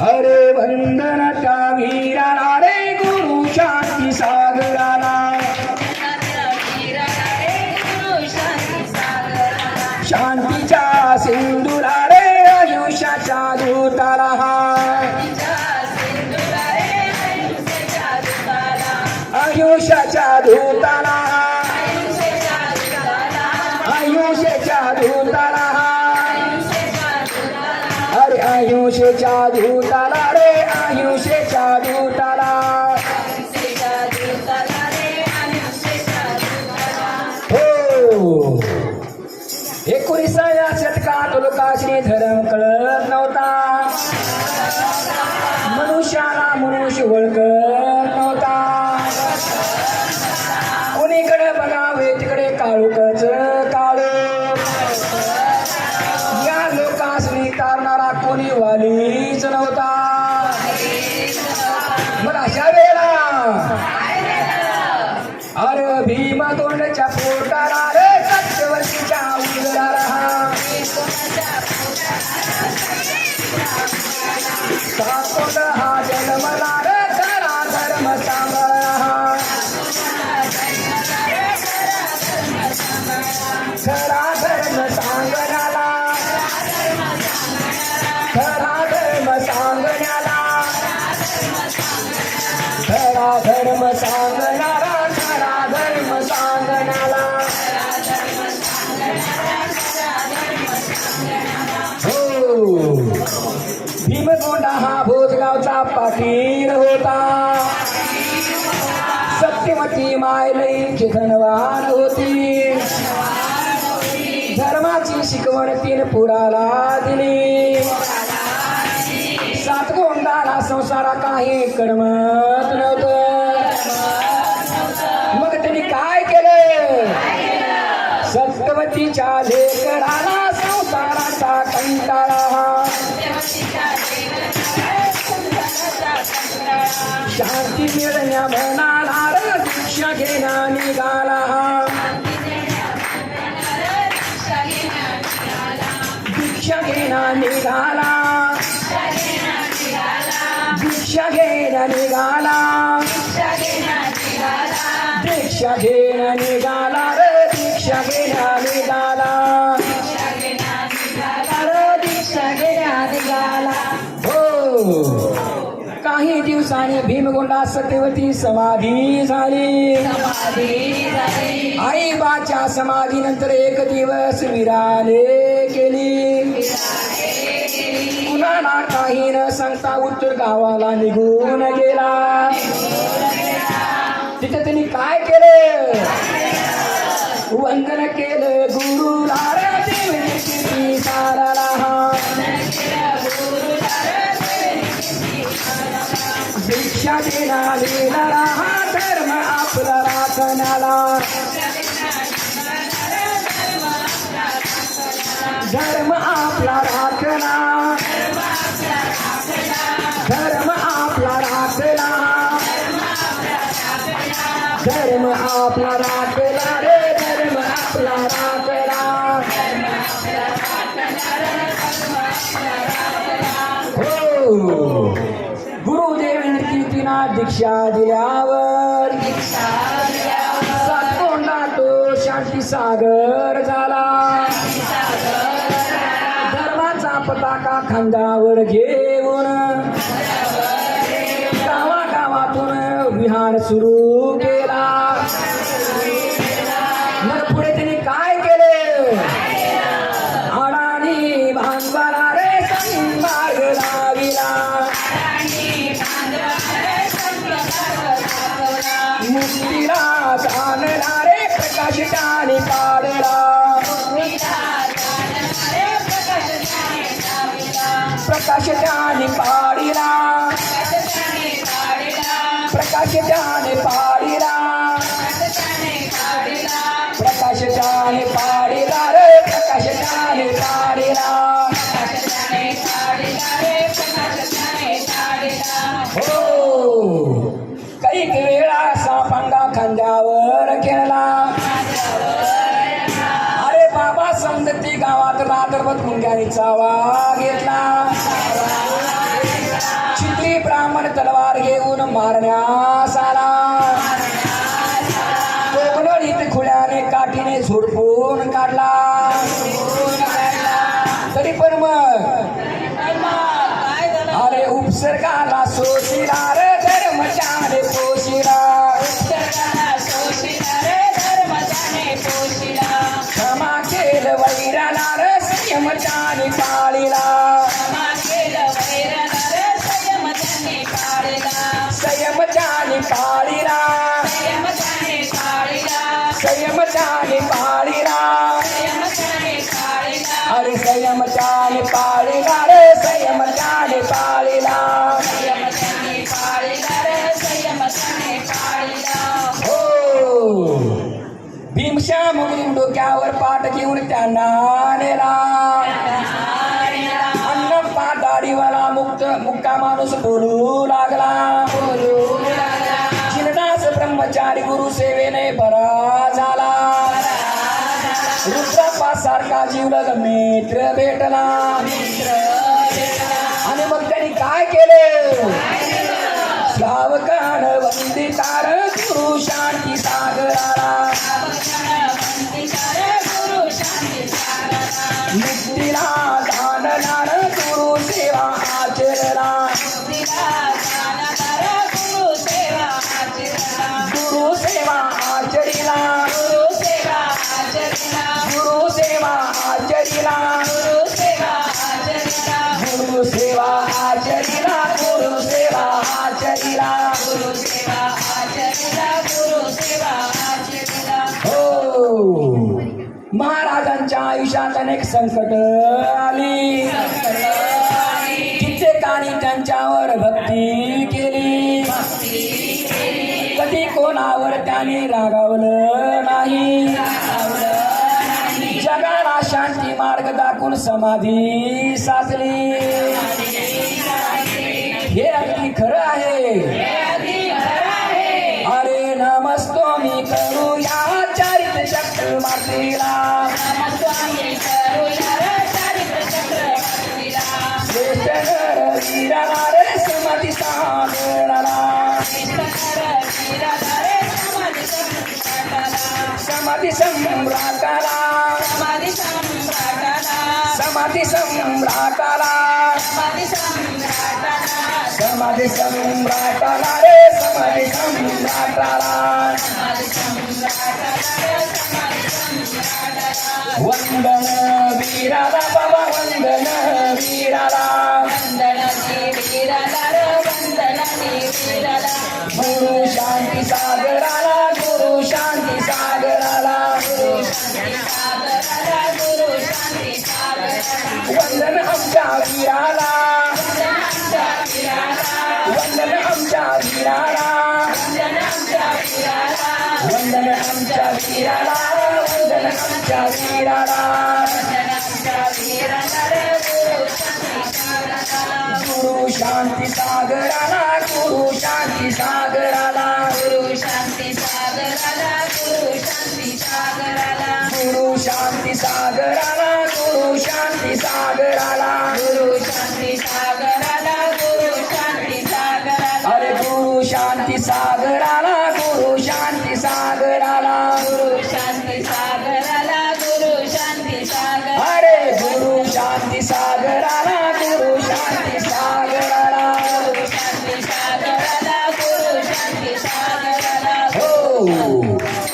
अरे वंदन त्या वीराला रे गुरु शांती सागराला. शांतीच्या सिंधूला रे आयुष्याच्या दूताला. आयुष्याच्या दूताला. आयुष्याच्या दूताला. आयुष्याच्या दूताला रे आयुष्याच्या दूताला. हो. एकोणीसाव्या शतकात लोकांनी धर्म कळत नव्हता. मनुष्याला मनुष्य ओळखत भीम तोंडच्या पोटाला रे? सत्यवर्षीच्या उदराला साकोंड हा जन्मला रे खरा धर्म सांगळा खरा धर्म सांभाळा. भोजगावचा होता। सत्यमती मायलईची धनवान होती। धर्माची शिकवण तीन पुराला दिली। सात गोंडाला संसारा काही करमत नव्हतं। मग त्यांनी काय केलं? सत्यवतीच्या लेकराला संसाराचा कंटाळा शांती मिळण्या म्हणाला रे दीक्षा घेणा निघाला दीक्षा घेणा निघाला दीक्षा घेणा निघाला दीक्षा घेणा निघाला रे दीक्षा दिवसांनी भीमगोंडा सत्यवती समाधी झाली. आई बाच्या समाधीनंतर एक दिवस विराले केली. कुणाला काही न सांगता उत्तर गावाला निघून गेला. तिथे त्यांनी काय केलं? वंदन केलं गुरुला. भिक्षा देणा हा धर्म आपला राखणाला धर्म आपला राखला धर्म आपला राखला. धर्म आपला राखला. ना दीक्षा दिल्यावर सातकोंडा तो शांती सागर झाला. धर्माचा पताका खांद्यावर घेऊन गावागावातून विहार सुरू केला. সেটা समजती गावात वाघ घेतला. चित्री ब्राह्मण तलवार घेऊन मारण्यास आला. कोकणळीत खुळ्याने काठीने झुडपून काढला. तरी पण मग अरे उपसर्गाला सोशिला रे धर्मच्या भीमश्याम म्हणून डोक्यावर पाठ घेऊन त्यांना नेला. अण्णप्पा दाढीवाला मुक्त मुक्का माणूस बोलू लागला. चिरदास ब्रह्मचारी गुरु सेवेने बरा झाला. रुद्राप्पा सारखा जीवलग मित्र भेटला. आणि मग त्यांनी काय केलं? శ్రావకాణ వంది తారూ శాంతి సాగరా నిద్రా దాన నార గురు సేవ ఆచరరా గురు సేవ ఆచరిలా గురు సేవ ఆచరిలా आचरिला हो. महाराजांच्या आयुष्यात अनेक संकट आली. कित्येकानी त्यांच्यावर भक्ती केली. कधी कोणावर त्याने रागावलं नाही. जगाला शांती मार्ग दाखवून समाधी साचली. samadhi samrakara samadhi samrakara samadhi samrakara samadhi samrakara samadhi samrakara वंदन आमच्या वीराला वंदन आमच्या वीराला वंदन आमच्या वीराला वंदन आमच्या वीराला गुरु शांती सागराला गुरु शांती सागराला गुरु शांती सागराला गुरु शांती सागराला गुरु शांती सागराला गुरु शांती सागराला गुरु शांती सागराला गुरु शांती सागराला अरे गुरु शांती सागराला गुरु शांती सागराला गुरु शांती सागराला गुरु शांती सागर अरे गुरु शांती सागराला गुरु शांती सागराला गुरु शांती सागराला गुरु शांती सागराला हो